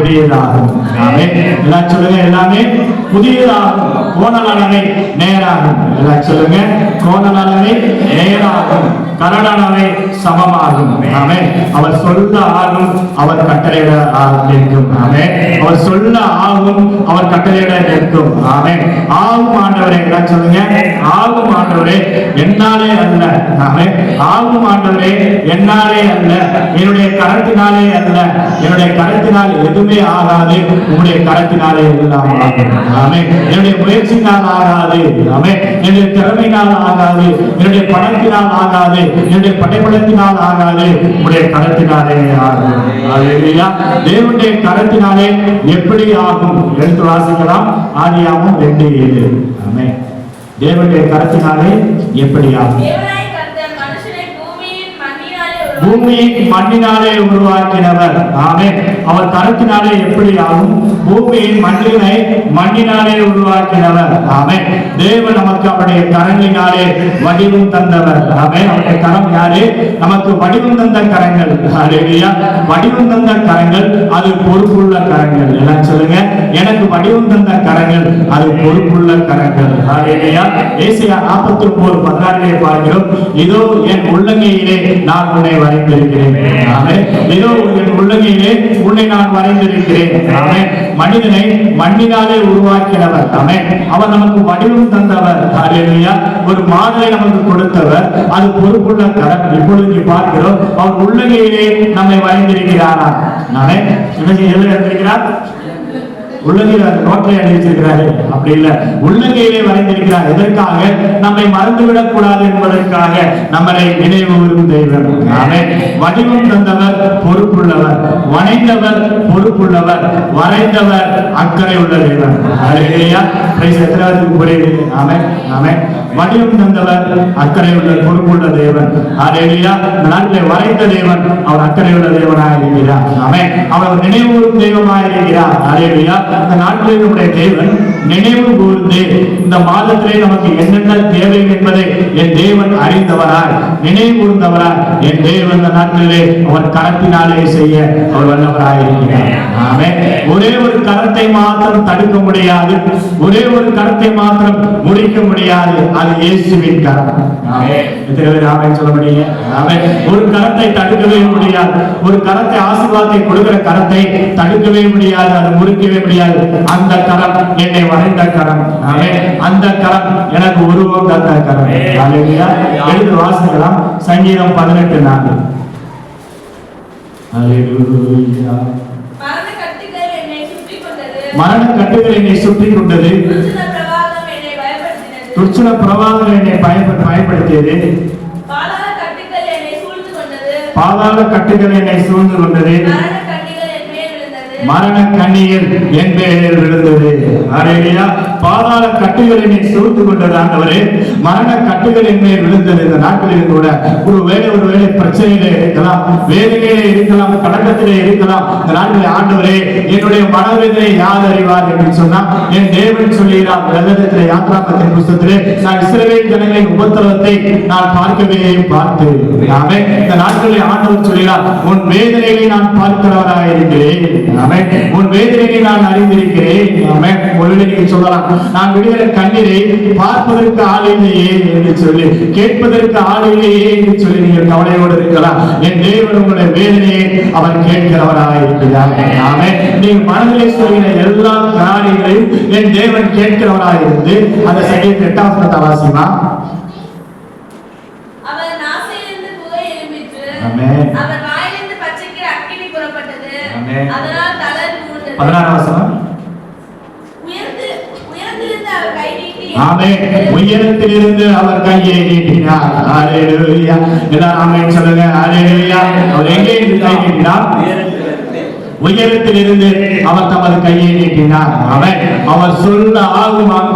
புதியதாகும். எல்லாம் சொல்லுங்க எல்லாமே புதியதாகும். கோணலானவை நேராகும். எல்லாம் சொல்லுங்க கோணலானவை நேராகும். கரடானவை சமமாகும். ஆமே அவர் சொல்ல ஆகும் அவர் கட்டளையிட நிற்கும் ஆமே அவர் சொல்ல ஆகும் அவர் கட்டளையிட நிற்கும் ஆமே ஆகும் ஆண்டவரே எல்லாம் சொல்லுங்க ஆகும் ஆண்டவரே என்னாலே அல்ல. ஆமே ஆகும் ஆண்டவரே என்னாலே அல்ல. என்னுடைய கரத்தினாலே அல்ல. என்னுடைய கரத்தினால் எதுவுமே ஆகாது உங்களுடைய கரத்தினாலே எல்லாம் ஆமே என்னுடைய முயற்சினால் ஆகாது ஆமே என்னுடைய திறமையினால் ஆகாது என்னுடைய பணத்தினால் ஆகாது என்னுடைய படைப்படத்தினால் ஆகாது உங்களுடைய கரத்தினாலே ஆகும் தேவனுடைய கரத்தினாலே எப்படி ஆகும்? எடுத்து வாசிக்கலாம். ஆதியாகும் ரெண்டு ஏழு. ஆமே தேவனுடைய கரத்தினாலே எப்படி ஆகும்? பூமியை மண்ணினாலே உருவாக்கினவர். ஆமே அவர் கருத்தினாலே எப்படி ஆகும் பூமியின் மண்ணினை மண்ணினாலே உருவாக்கினவர். ஆமே தேவன் நமக்கு அவருடைய கரங்களினாலே வடிவம் தந்தவர். ஆமே அவருடைய கரம் யாரே? நமக்கு வடிவம் தந்த கரங்கள். ஹalleluya வடிவம் தந்த கரங்கள் அது பொறுப்புள்ள கரங்கள். எல்லாம் சொல்லுங்க. எனக்கு வடிவம் தந்த கரங்கள் அது பொறுப்புள்ள கரங்கள். அலேவியா ஏசியா நாற்பத்தி ஒன்பது பதினாறிலே பார்க்கிறோம். இதோ என் உள்ளங்கையிலே நான் உன்னை வரைந்திருக்கிறேன் இதோ என் உள்ளங்கையிலே உன்னை நான் வரைந்திருக்கிறேன். ஆமே மனிதனை மண்ணினாலே உருவாக்கினவர். ஆமே அவர் நமக்கு வடிவம் தந்தவர். ஹalleluya ஒரு மாதிரி நமக்கு கொடுத்தவர். அது பொறுப்புள்ள கரம் இப்பொழுது இங்கே பார்க்கிறோம். அவர் உள்ளங்கையிலே நம்மை வரைந்திருக்கிறாரா? நானே இன்னைக்கு எதில் இருக்கிறார் உள்ளங்கையில் அந்த நோட்டை அணிவிச்சிருக்கிறாரு அப்படி இல்லை. உள்ளங்கையிலே வரைந்திருக்கிறார். எதற்காக? நம்மை மறந்துவிடக் கூடாது என்பதற்காக நம்மளை நினைவுகளும் தெய்வம். ஆமே வடிவம் தந்தவர் பொறுப்புள்ளவர். வணைந்தவர் பொறுப்புள்ளவர். வரைந்தவர் அக்கறை உள்ள தெய்வம். ஹalleluya பிரைஸ் எத்தனாவது புரியுது ஆமே ஆமே வடிவம் தந்தவர் அக்கறை உள்ள பொறுப்புள்ள தேவன் ஹalleluya இந்த நாட்டிலே வரைந்த தேவன் அவர் அக்கறை உள்ள தேவனாக இருக்கிறார் ஆமே அவர் நினைவு தெய்வமாக இருக்கிறார் ஹalleluya அந்த நாட்டிலே நம்முடைய தேவன் நினைவு கூர்ந்து இந்த மாதத்திலே நமக்கு என்னென்ன தேவை என்பதை என் தேவன் அறிந்தவராய் நினைவு என் தேவன் இந்த நாட்டிலே அவர் கரத்தினாலே செய்ய அவர் வல்லவராயிருக்கிறார். ஆமே ஒரே ஒரு கரத்தை மாத்திரம் தடுக்க முடியாது. ஒரே ஒரு கரத்தை மாத்திரம் முடிக்க முடியாது. அது இயேசுவின் கரம். சொல்ல ஒரு கரத்தை தடுக்கவே முடியாது. ஒரு கரத்தை ஆசீர்வாதத்தை கொடுக்கிற கரத்தை தடுக்கவே முடியாது. அது முறிக்கவே முடியாது. அந்த கரம் என்னை வரைந்த கரம். அந்த கரம் எனக்கு உருவம் தந்த கரம். எழுந்து வாசிக்கலாம் சங்கீதம் பதினெட்டு நான்கு. மரண கட்டுகள் என்னை சுற்றிக் கொண்டது. மரண கட்டுகள் என்னை சுற்றி கொண்டது துர்ச்சன பிரவாகம் என்னை பயப்படுத்தியது. பாதாள கட்டுகள் என்னை சூழ்ந்து கொண்டது. மரண கண்ணீர் என் பேரில் விழுந்தது. அரேலியா பாதாள கட்டுகள் என்னை சூழ்ந்து கொண்டது ஆண்டவரே. மரண கட்டுகள் என் மேல் விழுந்தது இந்த நாட்களில் கூட. ஒரு வேலை ஒரு வேலை பிரச்சனையிலே இருக்கலாம் வேலையிலே இருக்கலாம் கடக்கத்திலே இருக்கலாம். இந்த நாட்களில் ஆண்டவரே என்னுடைய மனவேதனை யார் அறிவார் என்று சொன்னா என் தேவன் சொல்லுகிறார் வெள்ளத்திலே யாத்ராபத்தின் புஸ்தகத்திலே நான் இஸ்ரவேல் ஜனங்களின் உபத்திரவத்தை நான் பார்க்கவே பார்த்து ஆமே இந்த நாட்களில் ஆண்டவர் சொல்கிறார் உன் வேதனையை நான் பார்க்கிறவராக இருக்கிறேன் உன் வேதனையை நான் அறிந்திருக்கிறேன். ஒருவேளை நீங்க சொல்லலாம். நான் விடுகிற கண்ணீரை பார்ப்பதற்கு ஆள் இல்லையே என்று சொல்லி. கேட்பதற்கு ஆள் இல்லையே என்று சொல்லி நீங்கள் கவலையோடு இருக்கலாம். என் தேவன் உங்களுடைய வேதனையை அவர் கேட்கிறவராக இருக்கிறார். ஆமே நீங்கள் மனதிலே சொல்கிற எல்லா காரியங்களையும் என் தேவன் கேட்கிறவராக இருந்து அந்த சங்கீத எட்டாம் வசனத்தை வாசிமா அவர் வாயிலிருந்து பச்சைக்கிற அக்கினி புறப்பட்டது. அதனால். பதினாறாம் வசனம். உயரத்திலிருந்து அவர் கையை நீட்டினார். ஹalleluya எல்லாரும் ஆமென் சொல்லுங்க. ஹalleluya அவர் எங்கே இருந்து கை நீட்டினார்? உயரத்திலிருந்து அவர் தமது கையை நீட்டினார். அவன் அவர் சொல்ல ஆகும் அவன்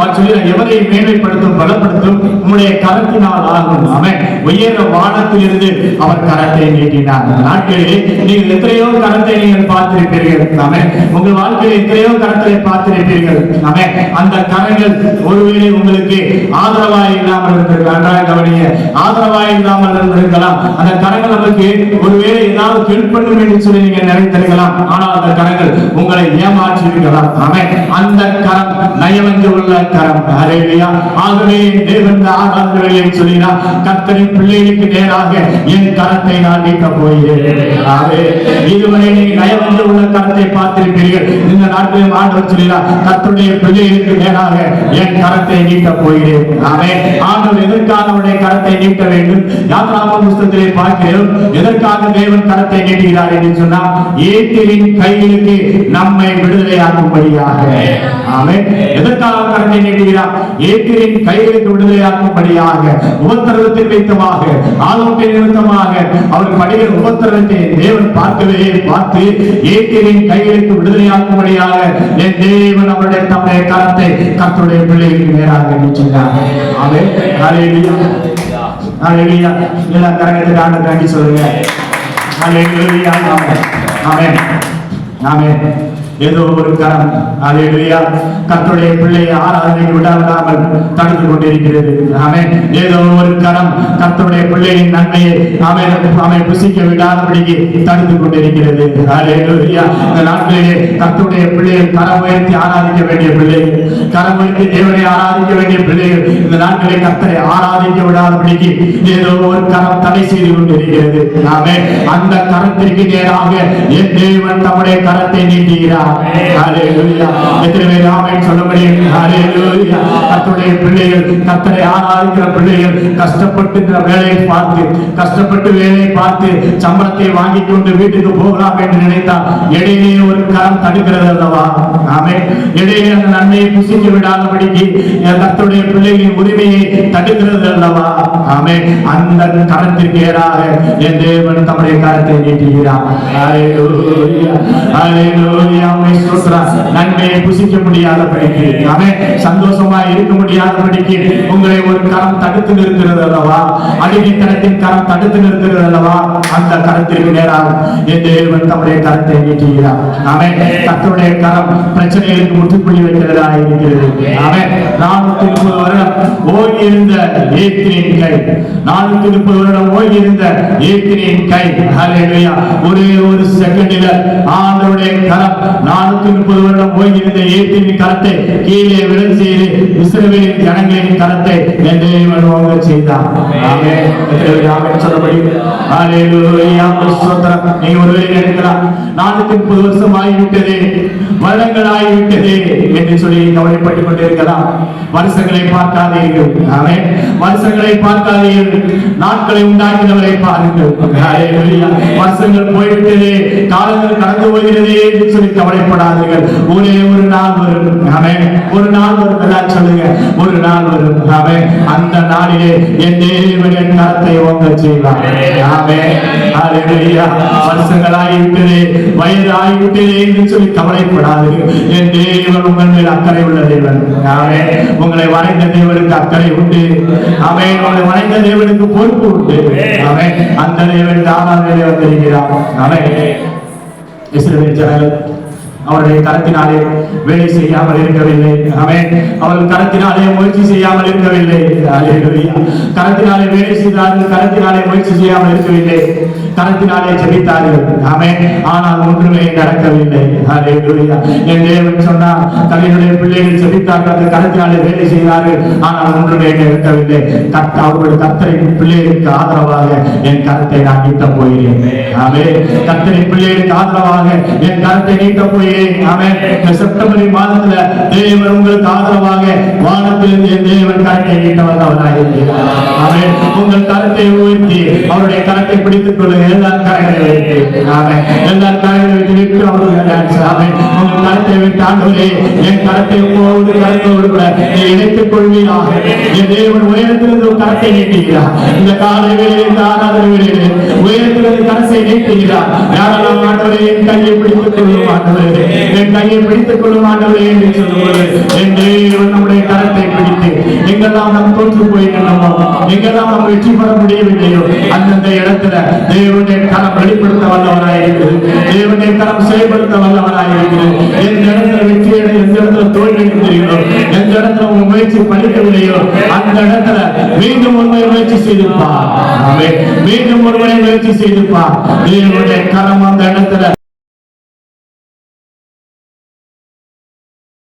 அவர் சொல்ல எவரை மேன்மைப்படுத்தும் பலப்படுத்தும் உங்களுடைய கரத்தினால் ஆகும் அவன் உயர வானத்திலிருந்து அவர் கரத்தை நீட்டினார். இந்த நாட்களிலே நீங்கள் எத்தனையோ கரத்தை நீங்கள் பார்த்திருப்பீர்கள். அவன் உங்கள் வாழ்க்கையில் எத்தனையோ கரத்தை பார்த்திருப்பீர்கள். அவன் அந்த கரங்கள் ஒருவேளை உங்களுக்கு ஆதரவாய் இல்லாமல் இருந்திருக்கலாம். நன்றாக ஆதரவாய் இல்லாமல் இருந்திருக்கலாம். அந்த கரங்கள் நமக்கு ஒருவேளை ஏதாவது ஏதாவது ஹெல்ப் பண்ணும் என்று சொல்லி நீங்க நினைத்திருக்கலாம் ஆனால் அந்த கரங்கள் உங்களை ஏமாற்றி இருக்கலாம் அந்த கரம் நயவஞ்ச உள்ள கரம். ஹalleluya. ஆகவே தேவன் ஆராதனையை சொல்லினா கர்த்தரின் பிள்ளைகளுக்கு நேராக என் கரத்தை நான் நீக்க போகிறேன். இதுவரை நீங்க நயவஞ்ச உள்ள கரத்தை பார்த்திருப்பீர்கள் நாட்களில் ஆண்டவர் சொல்லினார் கர்த்தருடைய பிள்ளைகளுக்கு மேலாக என் கரத்தை நீட்ட போகிறேன். ஆமே ஆண்டவர் எதற்காக அவருடைய கரத்தை நீட்ட வேண்டும்? யாத்ராம புஸ்தத்திலே பார்க்கிறோம் எதற்காக தேவன் கரத்தை நீட்டுகிறார்? என்று சொன்னால் ஏத்திரின் கைகளுக்கு நம்மை விடுதலையாக்கும்படியாக. ஆமே எதற்காக கரத்தை நீட்டுகிறார்? ஏத்திரின் கைகளுக்கு விடுதலையாக்கும்படியாக உபத்திரவத்தின் நிமித்தமாக ஆலோசனை நிமித்தமாக அவர் படுகிற உபத்திரவத்தை தேவன் பார்க்கவே பார்த்து ஏத்திரின் கைகளுக்கு விடுதலையாக்கும்படியாக என் தேவன் அவருடைய தம்முடைய கரத்தை கத்துடைய பிள்ளைகளுக்கு நேராக நீட்டினார் ஆமே ஹalleluya ஹalleluya எல்லா கரங்கத்துக்கு ஆண்டு காட்டி சொல்லுங்க. ஹalleluya ஆமே ஆமே ஆமே ஏதோ ஒரு கரம். ஹalleluya. கத்துடைய பிள்ளையை ஆராதனை விடாமல் தடுத்து கொண்டிருக்கிறது. ஆமென் ஏதோ ஒரு கரம். கத்துடைய பிள்ளையின் நன்மையை அவை அவை புசிக்க விடாதபடிக்கு தடுத்து கொண்டிருக்கிறது. ஹalleluya இந்த நாட்களிலே கத்துடைய பிள்ளையை கரம் உயர்த்தி ஆராதிக்க வேண்டிய பிள்ளைகள் கரம் உயர்த்தி தேவனை ஆராதிக்க வேண்டிய பிள்ளைகள் இந்த நாட்களிலே கத்தரை ஆராதிக்க விடாதபடிக்கு ஏதோ ஒரு கரம் தடை செய்து கொண்டிருக்கிறது. ஆமே அந்த கரத்திற்கு நேராக என் தேவன் தம்முடைய கரத்தை நீட்டுகிறார். எத்தனை பேர் சொல்ல முடியும்? பிள்ளைகள் ஆராதிக்கிற பிள்ளைகள் வேலையை பார்த்து கஷ்டப்பட்டு வேலையை பார்த்து சம்பளத்தை வாங்கி கொண்டு வீட்டுக்கு போகலாம் என்று நினைத்தால் இடையிலே ஒரு கரம் தடுக்கிறது அல்லவா? இடையிலே அந்த நன்மையை புசிக்க விடாதபடிக்கு என் பிள்ளைகளின் உரிமையை தடுக்கிறது அல்லவா? ஆமென். அந்த கரத்திற்கு ஏறாக என் தேவன் தம்முடைய கரத்தை நீட்டுகிறார். உம்மை ஸ்தோத்திரம். நன்மையை புசிக்க முடியாதபடிக்கு ஆமென். சந்தோஷமா இருக்க முடியாதபடிக்கு உங்களை ஒரு கரம் தடுத்து நிறுத்துறது அல்லவா? அடிமைத்தனத்தின் கரம் தடுத்து நிறுத்துறது அல்லவா? அந்த கரத்திற்கு நேராக என் தேவன் தம்முடைய கரத்தை நீட்டுகிறார். அவன் தத்தனுடைய கரம் பிரச்சனைகளுக்கு முற்றுப்புள்ளி வைக்கிறதா இருக்கிறது. அவன் நானூத்தி முப்பது வருடம் ஓடி இருந்த ஏத்திரின் கை. நானூத்தி முப்பது வருடம் ஓடி இருந்த ஏத்திரின் கை ஒரே ஒரு செகண்டில் ஆண்டருடைய கரம் நானூத்தி முப்பது வருடம் இருந்த ஏத்திரின் கரத்தை கீழே விழச் செய்து இஸ்ரவேலின் ஜனங்களின் கரத்தை தேவன் ஓங்க செய்தார். ஆமென். எத்தனை பேர் ஆமென் சொல்ல முடியும் ஹalleluya ஸ்தோத்திரம். நீங்க ஒருவேளை நினைக்கலாம் நானூத்தி முப்பது வருஷம் ஆகிவிட்டது. வருடங்கள் ஆகிவிட்டது என்று சொல்லி கவலைப்பட்டுக் கொண்டிருக்கலாம். வருஷங்களை பார்க்காதீர்கள். ஆமென். வருஷங்களை பார்க்காதீர்கள். நாட்களை உண்டாக்கினவரை பாருங்கள். வருஷங்கள் போய்விட்டது. காலங்கள் கடந்து போகிறது என்று சொல்லி கவலைப்படாதீர்கள். ஒரே ஒரு நாள் வரும். ஆமென். ஒரு நாள் வரும் எல்லாம் சொல்லுங்க. ஒரு நாள் வரும். ஆமென். அந்த நாளிலே என் தேவன் என் கரத்தை ஓங்க செய்வார். ஆமென். ஹalleluya. வருஷங்கள் ஆகிவிட்டது என்று சொல்லி கவலைப்படாதீர்கள். என் தேவன் உங்கள் மேல் அக்கறை உள்ள தேவன். ஆமென். உங்களை வரைந்த தேவனுக்கு அக்கறை உண்டு. ஆமென். உங்களை வரைந்த தேவனுக்கு பொறுப்பு உண்டு. ஆமென். அந்த தேவன் தானாக வந்திருக்கிறார். ஆமென். இஸ்ரேல் ஜனங்கள் அவருடைய கரத்தினாலே வேலை செய்யாமல் இருக்கவில்லை. ஆமென். அவர்கள் கரத்தினாலே முயற்சி செய்யாமல் இருக்கவில்லை. கரத்தினாலே வேலை செய்தார்கள் கரத்தினாலே முயற்சி செய்யாமல் இருக்கவில்லை. கரத்தினாலே ஜெபித்தார்கள். ஆமென். ஆனால் ஒன்றுமே நடக்கவில்லை. என் தேவன் சொன்னால் தன்னுடைய பிள்ளைகள் ஜெபித்தார்கள் அந்த கரத்தினாலே வேலை செய்தார்கள் ஆனால் ஒன்றுமே நடக்கவில்லை. கத்த அவர்களுடைய கத்தரை பிள்ளைகளுக்கு ஆதரவாக என் கரத்தை நான் நீட்ட போகிறேன். ஆமென் கத்தரை பிள்ளைகளுக்கு ஆதரவாக என் கரத்தை போய் போகிறேன் ஆமென். இந்த செப்டம்பர் மாதத்துல தேவன் உங்களுக்கு ஆதரவாக வானத்திலிருந்து தேவன் கரத்தை இருக்கிறார் உங்கள் கரத்தை உயர்த்தி அவருடைய கரத்தை பிடித்துக் கொள்ளுங்க எல்லா கரங்களை வைத்து. ஆமென். எல்லா கரங்களை வைத்து விட்டு உங்கள் கரத்தை ஆண்டவரே என் கரத்தை உங்களோடு கரத்தோடு கூட நீ இணைத்துக் கொள்வீராக. என் தேவன் உயரத்திலிருந்து கரத்தை நீட்டுகிறார். இந்த காலை இந்த ஆராதனை உயரத்திலிருந்து கரத்தை நீட்டுகிறார். கையை பிடித்துக் கொள்ளும் ஆண்டவரே என்று சொல்லும்போது என்று நம்முடைய கரத்தை பிடித்து எங்கெல்லாம் நாம் தோற்று போயிருக்கிறோமோ எங்கெல்லாம் நாம் வெற்றி பெற முடியவில்லையோ? அந்தந்த இடத்துல தேவனுடைய கரம் வெளிப்படுத்த வல்லவராயிருக்கிறது தேவனுடைய கரம் செயல்படுத்த வல்லவராயிருக்கிறது எந்த இடத்துல வெற்றி அடை எந்த இடத்துல தோல்வி இருக்கிறீர்களோ எந்த இடத்துல உங்க முயற்சி பலிக்கவில்லையோ? அந்த இடத்துல மீண்டும் ஒருமுறை முயற்சி செய்திருப்பா மீண்டும் ஒருமுறை முயற்சி செய்திருப்பா தேவனுடைய கரம் அந்த இடத்துல